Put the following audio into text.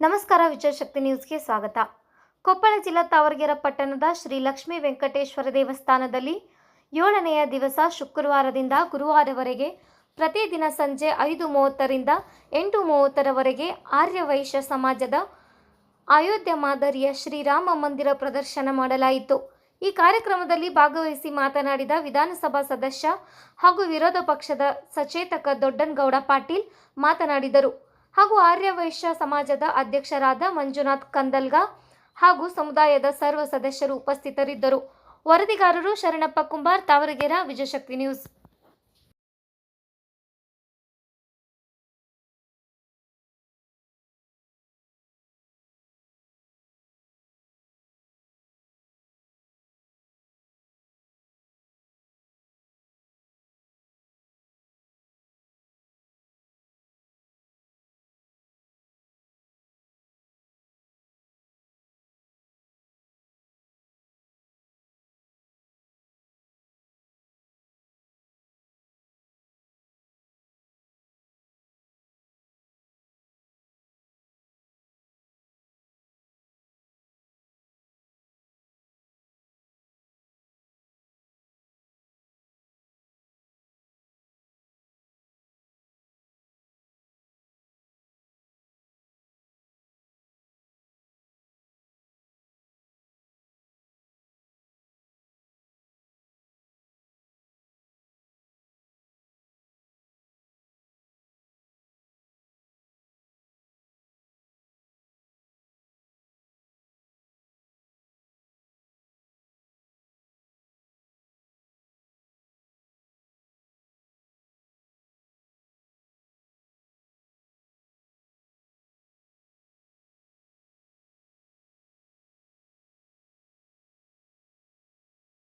ನಮಸ್ಕಾರ ವಿಜಯಶಕ್ತಿ ನ್ಯೂಸ್ಗೆ ಸ್ವಾಗತ. ಕೊಪ್ಪಳ ಜಿಲ್ಲಾ ತಾವರಗೆರೆ ಪಟ್ಟಣದ ಶ್ರೀ ಲಕ್ಷ್ಮೀ ವೆಂಕಟೇಶ್ವರ ದೇವಸ್ಥಾನದಲ್ಲಿ ಏಳನೆಯ ದಿವಸ ಶುಕ್ರವಾರದಿಂದ ಗುರುವಾರವರೆಗೆ ಪ್ರತಿದಿನ ಸಂಜೆ ಐದು ಮೂವತ್ತರಿಂದ ಎಂಟು ಮೂವತ್ತರವರೆಗೆ ಆರ್ಯವೈಶ್ಯ ಸಮಾಜದ ಅಯೋಧ್ಯ ಮಾದರಿಯ ಶ್ರೀರಾಮ ಮಂದಿರ ಪ್ರದರ್ಶನ ಮಾಡಲಾಯಿತು. ಈ ಕಾರ್ಯಕ್ರಮದಲ್ಲಿ ಭಾಗವಹಿಸಿ ಮಾತನಾಡಿದ ವಿಧಾನಸಭಾ ಸದಸ್ಯ ಹಾಗೂ ವಿರೋಧ ಪಕ್ಷದ ಸಚೇತಕ ದೊಡ್ಡನ್ಗೌಡ ಪಾಟೀಲ್ ಮಾತನಾಡಿದರು. ಹಾಗೂ ಆರ್ಯವೈಶ್ಯ ಸಮಾಜದ ಅಧ್ಯಕ್ಷರಾದ ಮಂಜುನಾಥ್ ಕಂದಲ್ಗ ಹಾಗೂ ಸಮುದಾಯದ ಸರ್ವ ಸದಸ್ಯರು ಉಪಸ್ಥಿತರಿದ್ದರು. ವರದಿಗಾರರು ಶರಣಪ್ಪ ಕುಂಬಾರ್, ತಾವರಗೆರೆ, ವಿಜಯಶಕ್ತಿ ನ್ಯೂಸ್.